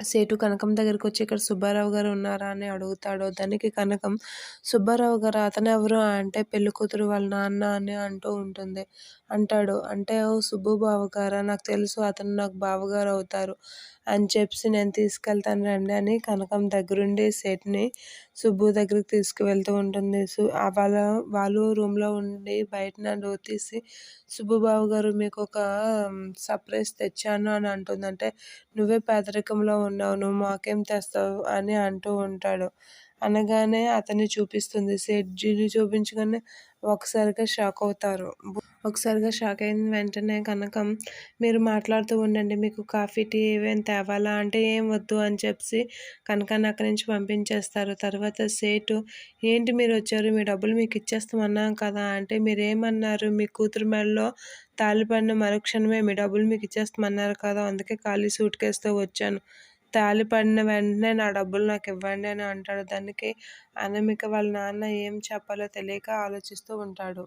సేటు కనకం దగ్గరికి వచ్చి ఇక్కడ సుబ్బారావు గారు ఉన్నారా అని అడుగుతాడు దానికి కనకం సుబ్బారావు గారు అతను ఎవరు అంటే పెళ్ళి కూతురు వాళ్ళ నాన్న అని అంటూ ఉంటుంది. అంటాడు అంటే ఓ సుబ్బు బావ గారా నాకు తెలుసు అతను నాకు బావగారు అవుతారు. అని చెప్పి నేను తీసుకెళ్తాను రండి అని కనకం దగ్గరుండి సేట్ని సుబ్బు దగ్గరికి తీసుకువెళ్తూ ఉంటుంది. సు వాళ్ళ వాళ్ళు రూమ్లో ఉండి బయటన డోర్ తీసి సుబ్బుబాబు గారు మీకు ఒక సర్ప్రైజ్ తెచ్చాను అని అంటుంది. అంటే నువ్వే పేదరికంలో ఉన్నావు నువ్వు మాకేం తెస్తావు అని అంటూ ఉంటాడు. అనగానే అతన్ని చూపిస్తుంది. సేట్జీని చూపించగానే ఒకసారిగా షాక్ అవుతారు. ఒకసారిగా షాక్ అయిన వెంటనే కనకం మీరు మాట్లాడుతూ ఉండండి మీకు కాఫీ టీ ఏమేమి తేవాలా? అంటే ఏం వద్దు అని చెప్పి కనకాన్ని అక్కడి నుంచి పంపించేస్తారు. తర్వాత సేటు ఏంటి మీరు వచ్చారు? మీ డబ్బులు మీకు ఇచ్చేస్తామన్నాం కదా అంటే మీరేమన్నారు? మీ కూతురు మెడలో తాళిపడిన మరుక్షణమే మీ డబ్బులు మీకు ఇచ్చేస్తామన్నారు కదా అందుకే ఖాళీ సూట్ కేసుతో వచ్చాను. తాళి పడిన వెంటనే నా డబ్బులు నాకు ఇవ్వండి అని అంటాడు. దానికి అనామిక వాళ్ళ నాన్న ఏం చెప్పాలో తెలియక ఆలోచిస్తూ ఉంటాడు.